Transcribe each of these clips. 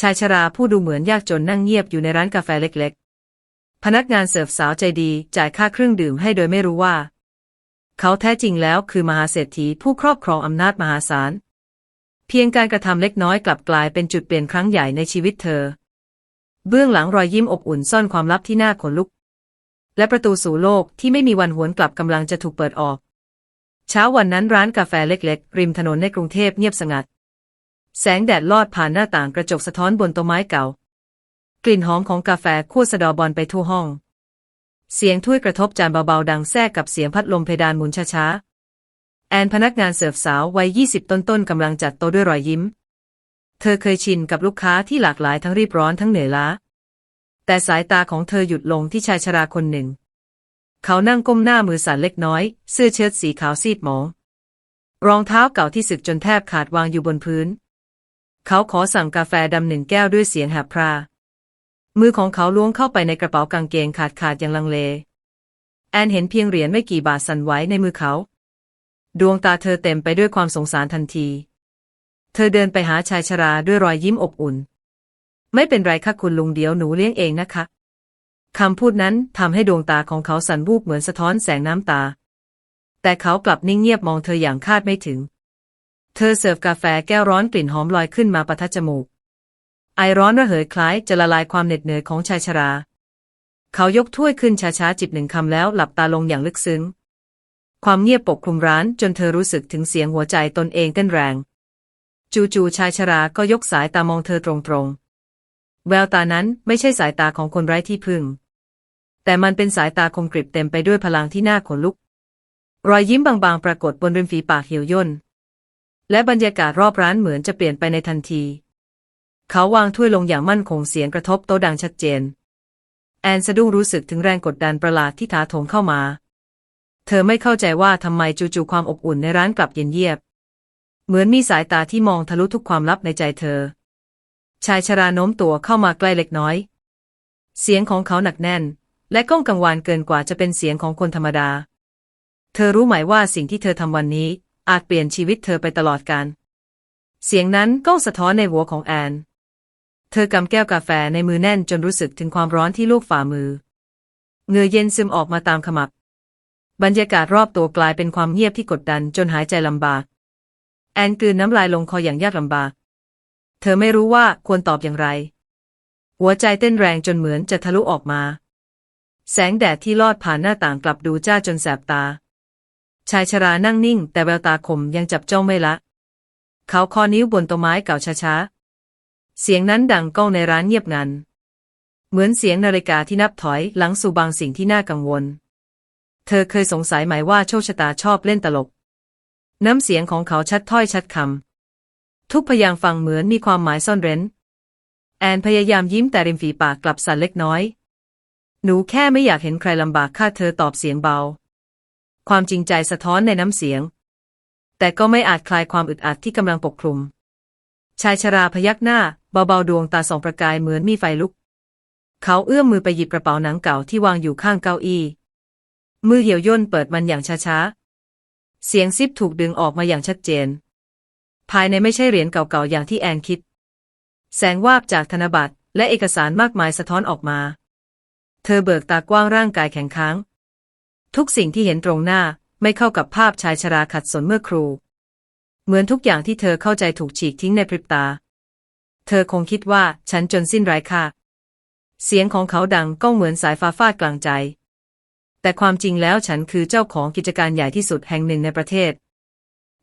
ชายชราผู้ดูเหมือนยากจนนั่งเงียบอยู่ในร้านกาแฟเล็กๆ พนักงานเสิร์ฟสาวใจดีจ่ายค่าเครื่องดื่มให้โดยไม่รู้ว่า เขาแท้จริงแล้วคือมหาเศรษฐีผู้ครอบครองอำนาจมหาศาล เพียงการกระทำเล็กน้อยกลับกลายเป็นจุดเปลี่ยนครั้งใหญ่ในชีวิตเธอ เบื้องหลังรอยยิ้มอบอุ่นซ่อนความลับที่น่าขนลุก และประตูสู่โลกที่ไม่มีวันหวนกลับกำลังจะถูกเปิดออก เช้าวันนั้นร้านกาแฟเล็ก ๆ ริมถนนในกรุงเทพเงียบสงัด แสงแดดลอดผ่านหน้าต่างกระจกสะท้อนบนโต๊ะไม้เก่า กลิ่นหอมของกาแฟคั่วสะดอบอลไปทั่วห้อง เสียงถ้วยกระทบจานเบาๆดังแทรกกับเสียงพัดลมเพดานหมุนช้าๆ แอนพนักงานเสิร์ฟสาววัยยี่สิบต้นๆกำลังจัดโต๊ะด้วยรอยยิ้ม เธอเคยชินกับลูกค้าที่หลากหลายทั้งรีบร้อนทั้งเหนื่อยล้า แต่สายตาของเธอหยุดลงที่ชายชราคนหนึ่ง เขานั่งก้มหน้ามือสั่นเล็กน้อย เสื้อเชิ้ตสีขาวซีดหมอง รองเท้าเก่าที่สึกจนแทบขาดวางอยู่บนพื้น เขาขอสั่งกาแฟดำหนึ่งแก้วด้วยเสียงแหบพรา มือของเขาล้วงเข้าไปในกระเป๋ากางเกงขาดขาดอย่างลังเล แอนเห็นเพียงเหรียญไม่กี่บาทสั่นไหวในมือเขา ดวงตาเธอเต็มไปด้วยความสงสารทันที เธอเดินไปหาชายชราด้วยรอยยิ้มอบอุ่น ไม่เป็นไรค่ะคุณลุงเดี๋ยวหนูเลี้ยงเองนะคะคำพูดนั้นทำให้ดวงตาของเขาสั่นวูบเหมือนสะท้อนแสงน้ำตา แต่เขากลับนิ่งเงียบมองเธออย่างคาดไม่ถึง เธอเสิร์ฟกาแฟแก้วร้อนกลิ่นหอมลอยขึ้นมาประทัดจมูก ไอร้อนระเหยคล้ายจะละลายความเหน็ดเหนื่อยของชายชรา เขายกถ้วยขึ้นช้าๆจิบหนึ่งคำแล้วหลับตาลงอย่างลึกซึ้ง ความเงียบปกคลุมร้านจนเธอรู้สึกถึงเสียงหัวใจตนเองเต้นแรง จู่ๆชายชราก็ยกสายตามองเธอตรงๆ แววตานั้นไม่ใช่สายตาของคนไร้ที่พึ่ง แต่มันเป็นสายตาคมกริบเต็มไปด้วยพลังที่น่าขนลุก รอยยิ้มบางๆ ปรากฏบนริมฝีปากเหี่ยวย่น และบรรยากาศรอบร้านเหมือนจะเปลี่ยนไปในทันที เขาวางถ้วยลงอย่างมั่นคงเสียงกระทบโต๊ะดังชัดเจน แอนสะดุ้งรู้สึกถึงแรงกดดันประหลาดที่ถาโถมเข้ามา เธอไม่เข้าใจว่าทำไมจู่ๆความอบอุ่นในร้านกลับเย็นเยียบ เหมือนมีสายตาที่มองทะลุทุกความลับในใจเธอ ชายชราโน้มตัวเข้ามาใกล้เล็กน้อย เสียงของเขาหนักแน่น และก้องกังวานเกินกว่าจะเป็นเสียงของคนธรรมดา เธอรู้ไหมว่าสิ่งที่เธอทำวันนี้ อาจเปลี่ยนชีวิตเธอไปตลอดกาลเสียงนั้นก้องสะท้อนในหัวของแอน เธอกำแก้วกาแฟในมือแน่นจนรู้สึกถึงความร้อนที่ลูกฝ่ามือเหงื่อเย็นซึมออกมาตามขมับ บรรยากาศรอบตัวกลายเป็นความเงียบที่กดดันจนหายใจลำบาก แอนกลืนน้ำลายลงคออย่างยากลำบาก เธอไม่รู้ว่าควรตอบอย่างไร หัวใจเต้นแรงจนเหมือนจะทะลุออกมา แสงแดดที่ลอดผ่านหน้าต่างกลับดูจ้าจนแสบตา ชายชรานั่งนิ่ง แต่แววตาคมยังจับจ้องไม่ละ เขาคอนิ้วบนต๊ะไม้เก่าช้าๆ เสียงนั้นดังก้องในร้านเงียบงัน เหมือนเสียงนาฬิกาที่นับถอยหลังสู่บางสิ่งที่น่ากังวล เธอเคยสงสัยไหมว่าโชคชะตาชอบเล่นตลก น้ำเสียงของเขาชัดถ้อยชัดคำทุกพยางฟังเหมือนมีความหมายซ่อนเร้น แอนพยายามยิ้มแต่ริมฝีปากกลับสั่นเล็กน้อย หนูแค่ไม่อยากเห็นใครลำบากข้าเธอตอบเสียงเบา ความจริงใจสะท้อนในน้ำเสียง แต่ก็ไม่อาจคลายความอึดอัดที่กำลังปกคลุม ชายชราพยักหน้า เบาๆดวงตาส่องประกายเหมือนมีไฟลุก เขาเอื้อมมือไปหยิบกระเป๋าหนังเก่าที่วางอยู่ข้างเก้าอี้ มือเหี่ยวย่นเปิดมันอย่างช้าๆ เสียงซิปถูกดึงออกมาอย่างชัดเจน ภายในไม่ใช่เหรียญเก่าๆอย่างที่แอนคิด แสงวาบจากธนบัตรและเอกสารมากมายสะท้อนออกมา เธอเบิกตากว้างร่างกายแข็งค้าง ทุกสิ่งที่เห็นตรงหน้าไม่เข้ากับภาพชายชราขัดสนเมื่อครู เหมือนทุกอย่างที่เธอเข้าใจถูกฉีกทิ้งในพริบตา เธอคงคิดว่าฉันจนสิ้นไร้ค่า เสียงของเขาดังก้องเหมือนสายฟ้าฟาดกลางใจ แต่ความจริงแล้วฉันคือเจ้าของกิจการใหญ่ที่สุดแห่งหนึ่งในประเทศ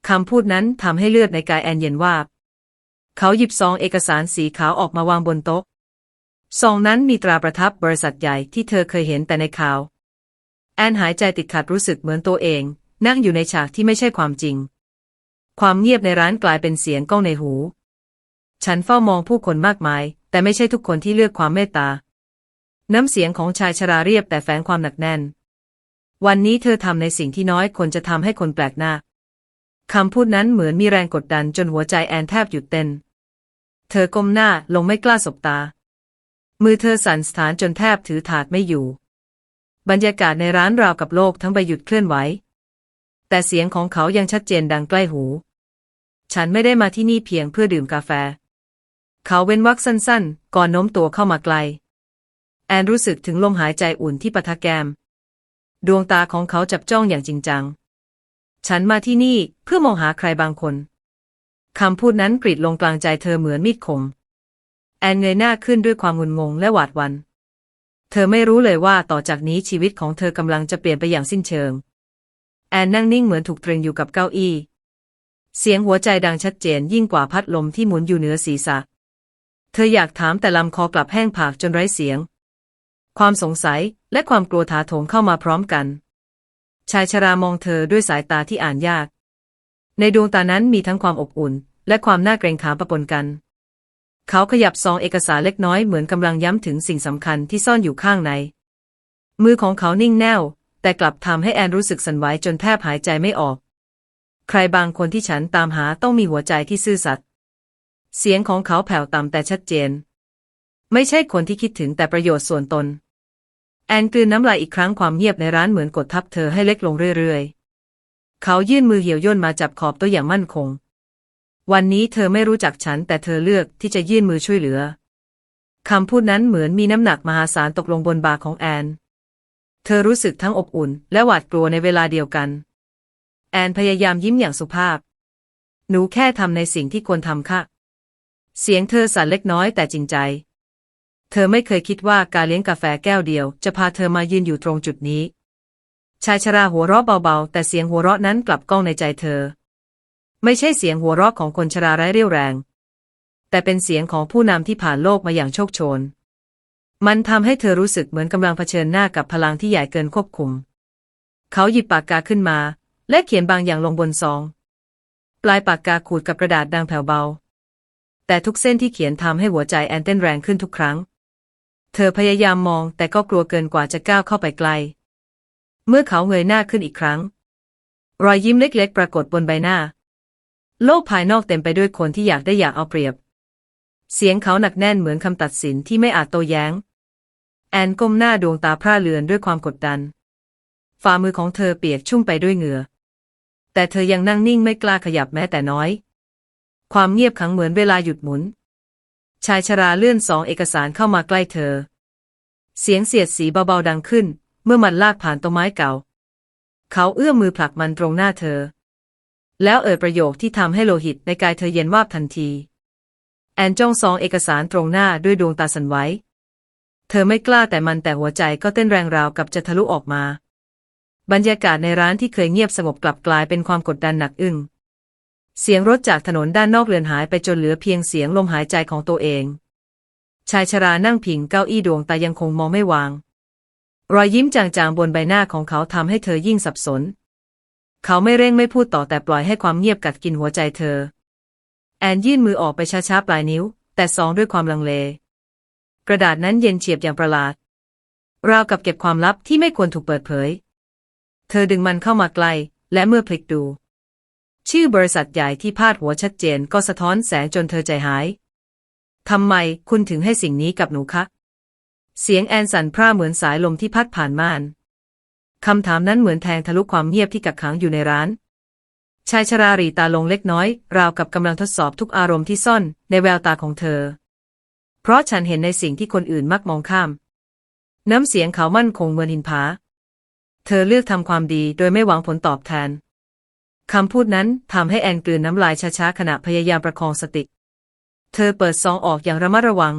คำพูดนั้นทำให้เลือดในกายแอนเย็นวาบ เขาหยิบซองเอกสารสีขาวออกมาวางบนโต๊ะ ซองนั้นมีตราประทับบริษัทใหญ่ที่เธอเคยเห็นแต่ในข่าว แอนหายใจติดขัดรู้สึกเหมือนตัวเอง นั่งอยู่ในฉากที่ไม่ใช่ความจริง ความเงียบในร้านกลายเป็นเสียงก้องในหู ฉันเฝ้ามองผู้คนมากมาย แต่ไม่ใช่ทุกคนที่เลือกความเมตตา น้ำเสียงของชายชราเรียบแต่แฝงความหนักแน่น วันนี้เธอทำในสิ่งที่น้อยคนจะทำให้คนแปลกหน้าคำพูดนั้นเหมือนมีแรงกดดันจนหัวใจแอนแทบหยุดเต้น เธอก้มหน้าลงไม่กล้าสบตา มือเธอสั่นสถานจนแทบถือถาดไม่อยู่ บรรยากาศในร้านราวกับโลกทั้งใบหยุดเคลื่อนไหว แต่เสียงของเขายังชัดเจนดังใกล้หู ฉันไม่ได้มาที่นี่เพียงเพื่อดื่มกาแฟ เขาเว้นวรรคสั้นๆ ก่อนโน้มตัวเข้ามาไกล แอนรู้สึกถึงลมหายใจอุ่นที่ปะทะแกม ดวงตาของเขาจับจ้องอย่างจริงจัง ฉันมาที่นี่เพื่อมองหาใครบางคน คำพูดนั้นกรีดลงกลางใจเธอเหมือนมีดคม แอนเงยหน้าขึ้นด้วยความงุนงงและหวาดหวัน เธอไม่รู้เลยว่าต่อจากนี้ชีวิตของเธอกำลังจะเปลี่ยนไปอย่างสิ้นเชิง แอนนั่งนิ่งเหมือนถูกตรึงอยู่กับเก้าอี้ เสียงหัวใจดังชัดเจนยิ่งกว่าพัดลมที่หมุนอยู่เหนือศีรษะ เธออยากถามแต่ลำคอกลับแห้งผากจนไร้เสียง ความสงสัยและความกลัวถาโถมเข้ามาพร้อมกัน ชายชรามองเธอด้วยสายตาที่อ่านยาก ในดวงตานั้นมีทั้งความอบอุ่น และความน่าเกรงขามปะปนกัน เขาขยับซองเอกสารเล็กน้อยเหมือนกำลังย้ำถึงสิ่งสำคัญที่ซ่อนอยู่ข้างใน มือของเขานิ่งแน่ว แต่กลับทำให้แอนรู้สึกสั่นไหวจนแทบหายใจไม่ออก ใครบางคนที่ฉันตามหาต้องมีหัวใจที่ซื่อสัตย์เสียงของเขาแผ่วต่ำแต่ชัดเจน ไม่ใช่คนที่คิดถึงแต่ประโยชน์ส่วนตน แอนกลืนน้ำลายอีกครั้งความเงียบในร้านเหมือนกดทับเธอให้เล็กลงเรื่อยๆ เขายื่นมือเหี่ยวย่นมาจับขอบโตัวอย่างมั่นคง วันนี้เธอไม่รู้จักฉันแต่เธอเลือกที่จะยื่นมือช่วยเหลือ คำพูดนั้นเหมือนมีน้ำหนักมหาศาลตกลงบนบ่าของแอน เธอรู้สึกทั้งอบอุ่น และหวาดกลัวในเวลาเดียวกัน แอนพยายามยิ้มอย่างสุภาพ หนูแค่ทำในสิ่งที่ควรทำค่ะ เสียงเธอสั่นเล็กน้อยแต่จริงใจ เธอไม่เคยคิดว่าการเลี้ยงกาแฟแก้วเดียว จะพาเธอมายืนอยู่ตรงจุดนี้ ชายชราหัวเราะเบาๆ แต่เสียงหัวเราะนั้นกลับก้องในใจเธอ ไม่ใช่เสียงหัวเราะของคนชราไร้เรี่ยวแรง แต่เป็นเสียงของผู้นำที่ผ่านโลกมาอย่างโชคโชน มันทำให้เธอรู้สึกเหมือนกำลังเผชิญหน้ากับพลังที่ใหญ่เกินควบคุม เขาหยิบปากกาขึ้นมา และเขียนบางอย่างลงบนซอง ปลายปากกาขูดกับกระดาษดังแผ่วเบา แต่ทุกเส้นที่เขียนทำให้หัวใจแอนเต้นแรงขึ้นทุกครั้ง เธอพยายามมองแต่ก็กลัวเกินกว่าจะก้าวเข้าไปไกล เมื่อเขาเงยหน้าขึ้นอีกครั้ง รอยยิ้มเล็กๆ ปรากฏบนใบหน้า โลกภายนอกเต็มไปด้วยคนที่อยากได้อยากเอาเปรียบ เสียงเขาหนักแน่นเหมือนคำตัดสินที่ไม่อาจโต้แย้ง แอนก้มหน้าดวงตาพร่าเลือนด้วยความกดดัน ฝ่ามือของเธอเปียกชุ่มไปด้วยเหงื่อ แต่เธอยังนั่งนิ่งไม่กล้าขยับแม้แต่น้อย ความเงียบขังเหมือนเวลาหยุดหมุน ชายชราเลื่อนสองเอกสารเข้ามาใกล้เธอ เสียงเสียดสีเบาๆดังขึ้น เมื่อมันลากผ่านต้นไม้เก่า เขาเอื้อมมือผลักมันตรงหน้าเธอ แล้วเอ่ยประโยคที่ทำให้โลหิตในกายเธอเย็นวาบทันที แอนจ้องซองเอกสารตรงหน้าด้วยดวงตาสันไหวเธอไม่กล้าแต่มันแต่หัวใจก็เต้นแรงราวกับจะทะลุออกมา บรรยากาศในร้านที่เคยเงียบสงบกลับกลายเป็นความกดดันหนักอึ้งเสียงรถจากถนนด้านนอกเลือนหายไปจนเหลือเพียงเสียงลมหายใจของตัวเอง ชายชรานั่งพิงเก้าอี้ดวงตายังคงมองไม่วาง รอยยิ้มจางๆบนใบหน้าของเขาทำให้เธอยิ่งสับสน เขาไม่เร่งไม่พูดต่อแต่ปล่อยให้ความเงียบกัดกินหัวใจเธอ แอนยื่นมือออกไปช้าๆปลายนิ้ว แต่ซองด้วยความลังเล กระดาษนั้นเย็นเฉียบอย่างประหลาด ราวกับเก็บความลับที่ไม่ควรถูกเปิดเผย เธอดึงมันเข้ามาใกล้และเมื่อพลิกดู ชื่อบริษัทใหญ่ที่พาดหัวชัดเจนก็สะท้อนแสงจนเธอใจหายทำไมคุณถึงให้สิ่งนี้กับหนูคะ เสียงแอนสั่นพร่าเหมือนสายลมที่พัดผ่านม่าน คำถามนั้นเหมือนแทงทะลุความเงียบที่กักขังอยู่ในร้าน ชายชราหรีตาลงเล็กน้อย ราวกับกำลังทดสอบทุกอารมณ์ที่ซ่อนในแววตาของเธอ เพราะฉันเห็นในสิ่งที่คนอื่นมักมองข้าม น้ำเสียงเขามั่นคงเหมือนหินผา เธอเลือกทำความดีโดยไม่หวังผลตอบแทนคำพูดนั้นทำให้แอนกลืนน้ำลายช้าๆขณะพยายามประคองสติ เธอเปิดซองออกอย่างระมัดระวัง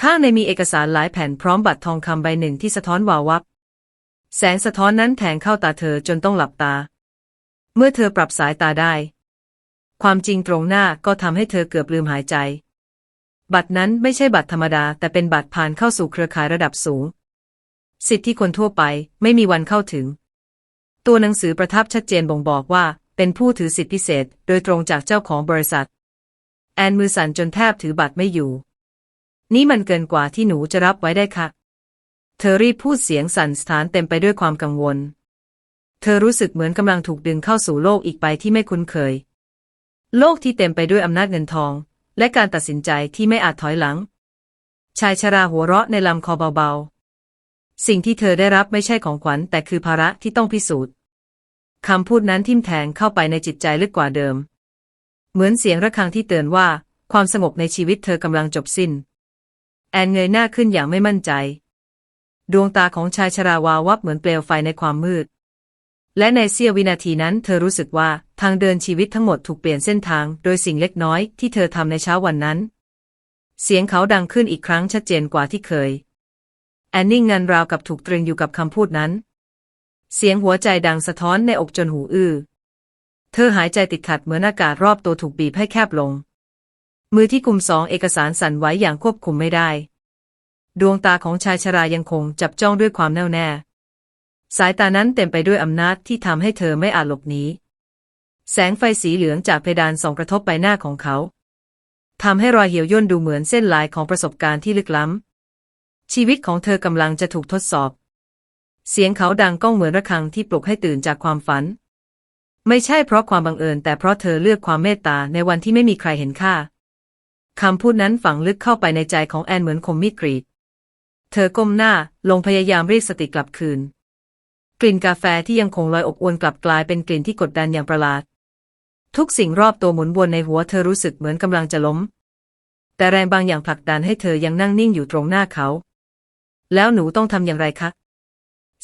ข้างในมีเอกสารหลายแผ่นพร้อมบัตรทองคำใบหนึ่งที่สะท้อนวาววับ แสงสะท้อนนั้นแทงเข้าตาเธอจนต้องหลับตา เมื่อเธอปรับสายตาได้ ความจริงตรงหน้าก็ทำให้เธอเกือบลืมหายใจ บัตรนั้นไม่ใช่บัตรธรรมดา แต่เป็นบัตรผ่านเข้าสู่เครือข่ายระดับสูง สิทธิที่คนทั่วไปไม่มีวันเข้าถึง ตัวหนังสือประทับชัดเจนบ่งบอกว่า เป็นผู้ถือสิทธิพิเศษ โดยตรงจากเจ้าของบริษัท แอนมือสั่นจนแทบถือบัตรไม่อยู่ นี่มันเกินกว่าที่หนูจะรับไว้ได้ค่ะ เธอรีบพูดเสียงสั่นสถานเต็มไปด้วยความกังวล เธอรู้สึกเหมือนกำลังถูกดึงเข้าสู่โลกอีกใบที่ไม่คุ้นเคย โลกที่เต็มไปด้วยอำนาจเงินทอง และการตัดสินใจที่ไม่อาจถอยหลัง ชายชราหัวเราะในลำคอเบาๆ สิ่งที่เธอได้รับไม่ใช่ของขวัญแต่คือภาระที่ต้องพิสูจน์คำพูดนั้นทิ่มแทงเข้าไปในจิตใจลึกกว่าเดิม เหมือนเสียงระฆังที่เตือนว่า ความสงบในชีวิตเธอกำลังจบสิ้น แอนเงยหน้าขึ้นอย่างไม่มั่นใจ ดวงตาของชายชราวาววับเหมือนเปลวไฟในความมืด และในเสี้ยววินาทีนั้นเธอรู้สึกว่าทางเดินชีวิตทั้งหมดถูกเปลี่ยนเส้นทาง โดยสิ่งเล็กน้อยที่เธอทำในเช้าวันนั้น เสียงเขาดังขึ้นอีกครั้งชัดเจนกว่าที่เคย แอนนิ่งงันราวกับถูกตรึงอยู่กับคำพูดนั้น เสียงหัวใจดังสะท้อนในอกจนหูอื้อ เธอหายใจติดขัดเหมือนอากาศรอบตัวถูกบีบให้แคบลง มือที่กุมสองเอกสารสั่นไหวอย่างควบคุมไม่ได้ ดวงตาของชายชรายังคงจับจ้องด้วยความแน่วแน่ สายตานั้นเต็มไปด้วยอำนาจที่ทำให้เธอไม่อาจหลบหนี แสงไฟสีเหลืองจากเพดานส่องกระทบใบหน้าของเขาทำให้รอยเหี่ยวย่นดูเหมือนเส้นลายของประสบการณ์ที่ลึกล้ำ ชีวิตของเธอกำลังจะถูกทดสอบ เสียงเขาดังก้องเหมือนระฆังที่ปลุกให้ตื่นจากความฝัน ไม่ใช่เพราะความบังเอิญ แต่เพราะเธอเลือกความเมตตาในวันที่ไม่มีใครเห็นค่า คำพูดนั้นฝังลึกเข้าไปในใจของแอนเหมือนคมมีดกรีด เธอก้มหน้าลงพยายามเรียกสติกลับคืน กลิ่นกาแฟที่ยังคงลอยอบอวนกลับกลายเป็นกลิ่นที่กดดันอย่างประหลาด ทุกสิ่งรอบตัวหมุนวนในหัวเธอรู้สึกเหมือนกำลังจะล้ม แต่แรงบางอย่างผลักดันให้เธอยังนั่งนิ่งอยู่ตรงหน้าเขา แล้วหนูต้องทำอย่างไรคะ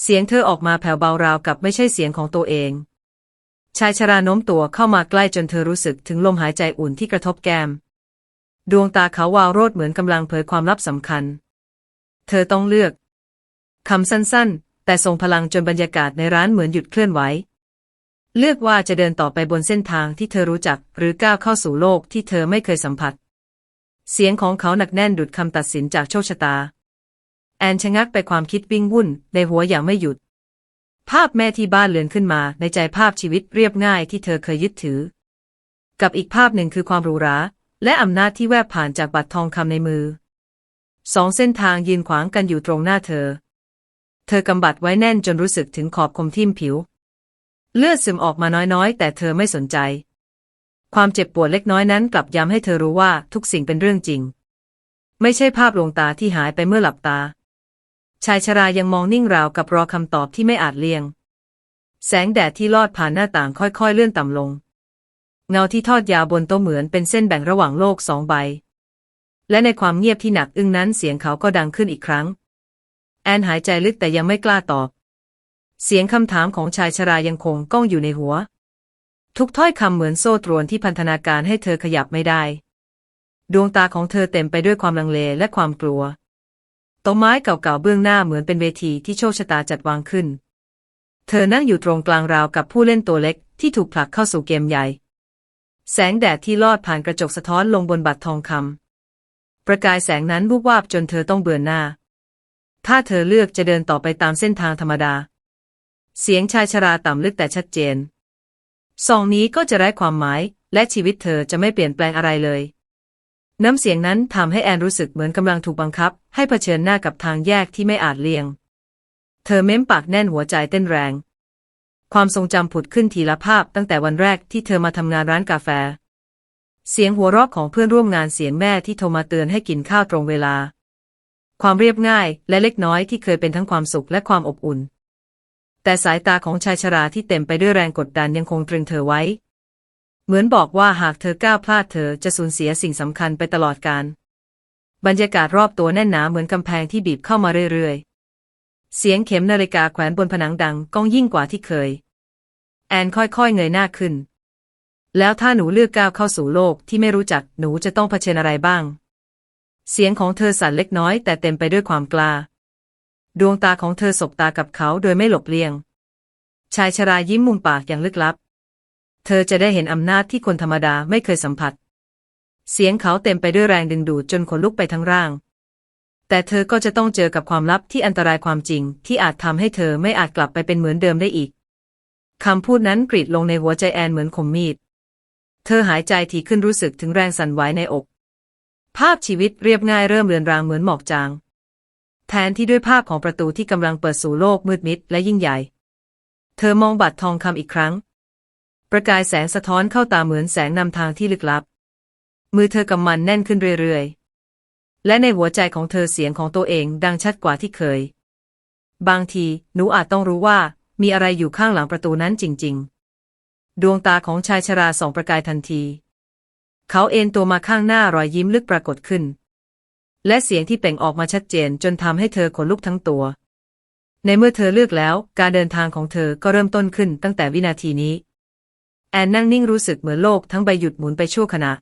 เสียงเธอออกมาแผ่วเบาราวกับไม่ใช่เสียงของตัวเอง ชายชราโน้มตัวเข้ามาใกล้จนเธอรู้สึกถึงลมหายใจอุ่นที่กระทบแก้ม ดวงตาเขาวาวโรดเหมือนกำลังเผยความลับสำคัญ เธอต้องเลือก คำสั้นๆ แต่ทรงพลังจนบรรยากาศในร้านเหมือนหยุดเคลื่อนไหว เลือกว่าจะเดินต่อไปบนเส้นทางที่เธอรู้จัก หรือก้าวเข้าสู่โลกที่เธอไม่เคยสัมผัส เสียงของเขาหนักแน่นดุดคำตัดสินจากโชคชะตา แอนชะงักไปความคิดวิ่งวุ่น ในหัวอย่างไม่หยุด ภาพแม่ที่บ้านเลือนขึ้นมาในใจภาพชีวิตเรียบง่ายที่เธอเคยยึดถือ กับอีกภาพหนึ่งคือความหรูหราและอำนาจที่แวบผ่านจากบัตรทองคำในมือ สองเส้นทางยืนขวางกันอยู่ตรงหน้าเธอ เธอกำบัดไว้แน่นจนรู้สึกถึงขอบคมทิ่มผิว เลือดซึมออกมาน้อยๆ แต่เธอไม่สนใจ ความเจ็บปวดเล็กน้อยนั้นกลับย้ำให้เธอรู้ว่าทุกสิ่งเป็นเรื่องจริง ไม่ใช่ภาพลวงตาที่หายไปเมื่อหลับตา ชายชรายังมองนิ่งราวกับรอคำตอบที่ไม่อาจเลี่ยง แสงแดดที่ลอดผ่านหน้าต่างค่อยๆเลื่อนต่ำลง เงาที่ทอดยาวบนโต๊ะเหมือนเป็นเส้นแบ่งระหว่างโลกสองใบ และในความเงียบที่หนักอึ้งนั้นเสียงเขาก็ดังขึ้นอีกครั้ง แอนหายใจลึกแต่ยังไม่กล้าตอบ เสียงคำถามของชายชรายังคงก้องอยู่ในหัว ทุกถ้อยคำเหมือนโซ่ตรวนที่พันธนาการให้เธอขยับไม่ได้ ดวงตาของเธอเต็มไปด้วยความลังเลและความกลัวต้นไม้เก่าๆเบื้องหน้าเหมือนเป็นเวทีที่โชคชะตาจัดวางขึ้น เธอนั่งอยู่ตรงกลางราวกับผู้เล่นตัวเล็กที่ถูกผลักเข้าสู่เกมใหญ่ แสงแดดที่ลอดผ่านกระจกสะท้อนลงบนบัตรทองคำ ประกายแสงนั้นวูบวาบจนเธอต้องเบือนหน้า ถ้าเธอเลือกจะเดินต่อไปตามเส้นทางธรรมดา เสียงชายชราต่ำลึกแต่ชัดเจนซองนี้ก็จะไร้ความหมาย และชีวิตเธอจะไม่เปลี่ยนแปลงอะไรเลย น้ำเสียงนั้นทำให้แอนรู้สึกเหมือนกำลังถูกบังคับ ให้เผชิญหน้ากับทางแยกที่ไม่อาจเลี่ยง เธอเม้มปากแน่นหัวใจเต้นแรง ความทรงจำผุดขึ้นทีละภาพตั้งแต่วันแรกที่เธอมาทำงานร้านกาแฟ เสียงหัวเราะของเพื่อนร่วมงานเสียงแม่ที่โทรมาเตือนให้กินข้าวตรงเวลา ความเรียบง่ายและเล็กน้อยที่เคยเป็นทั้งความสุขและความอบอุ่น แต่สายตาของชายชราที่เต็มไปด้วยแรงกดดันยังคงตรึงเธอไว้ เหมือนบอกว่าหากเธอก้าวพลาดเธอจะสูญเสียสิ่งสำคัญไปตลอดกาลบรรยากาศรอบตัวแน่นหนาเหมือนกำแพงที่บีบเข้ามาเรื่อยๆ เสียงเข็มนาฬิกาแขวนบนผนังดังก้องยิ่งกว่าที่เคย แอนค่อยๆเงยหน้าขึ้น แล้วถ้าหนูเลือกก้าวเข้าสู่โลกที่ไม่รู้จักหนูจะต้องเผชิญอะไรบ้าง เสียงของเธอสั่นเล็กน้อยแต่เต็มไปด้วยความกล้า ดวงตาของเธอสบตากับเขาโดยไม่หลบเลี่ยง ชายชรายิ้มมุมปากอย่างลึกลับ เธอจะได้เห็นอำนาจที่คนธรรมดาไม่เคยสัมผัส เสียงเขาเต็มไปด้วยแรงดึงดูดจนขนลุกไปทั้งร่าง แต่เธอก็จะต้องเจอกับความลับที่อันตรายความจริง ที่อาจทำให้เธอไม่อาจกลับไปเป็นเหมือนเดิมได้อีกคำพูดนั้นกรีดลงในหัวใจแอนเหมือนคมมีด เธอหายใจถี่ขึ้นรู้สึกถึงแรงสั่นไหวในอก ภาพชีวิตเรียบง่ายเริ่มเลือนรางเหมือนหมอกจาง แทนที่ด้วยภาพของประตูที่กำลังเปิดสู่โลกมืดมิดและยิ่งใหญ่ เธอมองบัตรทองคำอีกครั้ง ประกายแสงสะท้อนเข้าตาเหมือนแสงนำทางที่ลึกลับ มือเธอกำมันแน่นขึ้นเรื่อยๆ และในหัวใจของเธอเสียงของตัวเองดังชัดกว่าที่เคย บางทีหนูอาจต้องรู้ว่ามีอะไรอยู่ข้างหลังประตูนั้นจริง ๆ ดวงตาของชายชราส่องประกายทันที เขาเอ็นตัวมาข้างหน้ารอยยิ้มลึกปรากฏขึ้น และเสียงที่เป่งออกมาชัดเจนจนทำให้เธอขนลุกทั้งตัว ในเมื่อเธอเลือกแล้ว การเดินทางของเธอก็เริ่มต้นขึ้นตั้งแต่วินาทีนี้ แอนนั่งนิ่งรู้สึกเหมือนโลกทั้งใบหยุดหมุนไปชั่วขณะ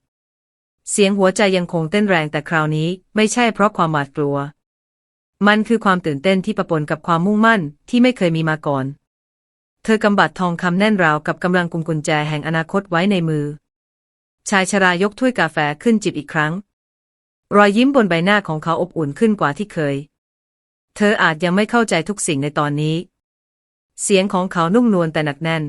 เสียงหัวใจยังคงเต้นแรงแต่คราวนี้ไม่ใช่เพราะความหวาดกลัว มันคือความตื่นเต้นที่ปะปนกับความมุ่งมั่นที่ไม่เคยมีมาก่อน เธอกำบัดทองคำแน่นราวกับกำลังกุมกุญแจแห่งอนาคตไว้ในมือ ชายชรายกถ้วยกาแฟขึ้นจิบอีกครั้ง รอยยิ้มบนใบหน้าของเขาอบอุ่นขึ้นกว่าที่เคย เธออาจยังไม่เข้าใจทุกสิ่งในตอนนี้ เสียงของเขานุ่มนวลแต่หนักแน่น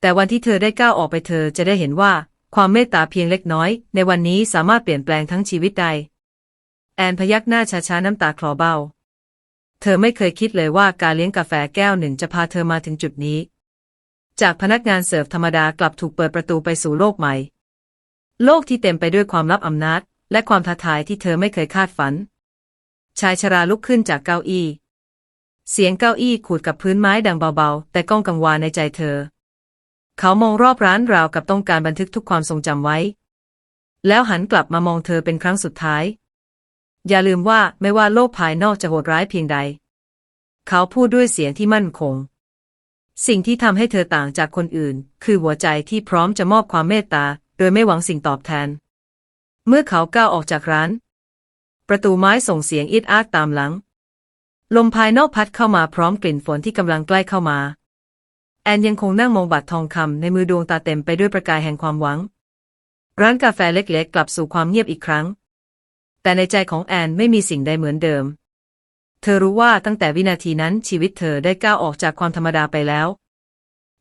แต่วันที่เธอได้ก้าวออกไปเธอจะได้เห็นว่าความเมตตาเพียงเล็กน้อย ในวันนี้สามารถเปลี่ยนแปลงทั้งชีวิตได้แอนพยักหน้าช้าๆน้ำตาคลอเบ้า เธอไม่เคยคิดเลยว่าการเลี้ยงกาแฟแก้วหนึ่งจะพาเธอมาถึงจุดนี้ จากพนักงานเสิร์ฟธรรมดากลับถูกเปิดประตูไปสู่โลกใหม่ โลกที่เต็มไปด้วยความลับอำนาจ และความท้าทายที่เธอไม่เคยคาดฝัน ชายชราลุกขึ้นจากเก้าอี้ เสียงเก้าอี้ขูดกับพื้นไม้ดังเบาๆ แต่ก้องกังวานในใจเธอ เขามองรอบร้านราวกับต้องการบันทึกทุกความทรงจำไว้ แล้วหันกลับมามองเธอเป็นครั้งสุดท้าย อย่าลืมว่าไม่ว่าโลกภายนอกจะโหดร้ายเพียงใด เขาพูดด้วยเสียงที่มั่นคง สิ่งที่ทำให้เธอต่างจากคนอื่น คือหัวใจที่พร้อมจะมอบความเมตตา โดยไม่หวังสิ่งตอบแทน เมื่อเขาก้าวออกจากร้าน ประตูไม้ส่งเสียงอิดอาดตามหลัง ลมภายนอกพัดเข้ามาพร้อมกลิ่นฝนที่กำลังใกล้เข้ามา แอนยังคงนั่งมองบัตรทองคำในมือดวงตาเต็มไปด้วยประกายแห่งความหวัง ร้านกาแฟเล็กๆ กลับสู่ความเงียบอีกครั้ง แต่ในใจของแอนไม่มีสิ่งใดเหมือนเดิม เธอรู้ว่าตั้งแต่วินาทีนั้นชีวิตเธอได้ก้าวออกจากความธรรมดาไปแล้ว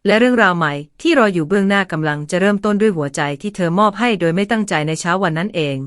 และเรื่องราวใหม่ที่รออยู่เบื้องหน้ากำลังจะเริ่มต้นด้วยหัวใจที่เธอมอบให้โดยไม่ตั้งใจในเช้าวันนั้นเอง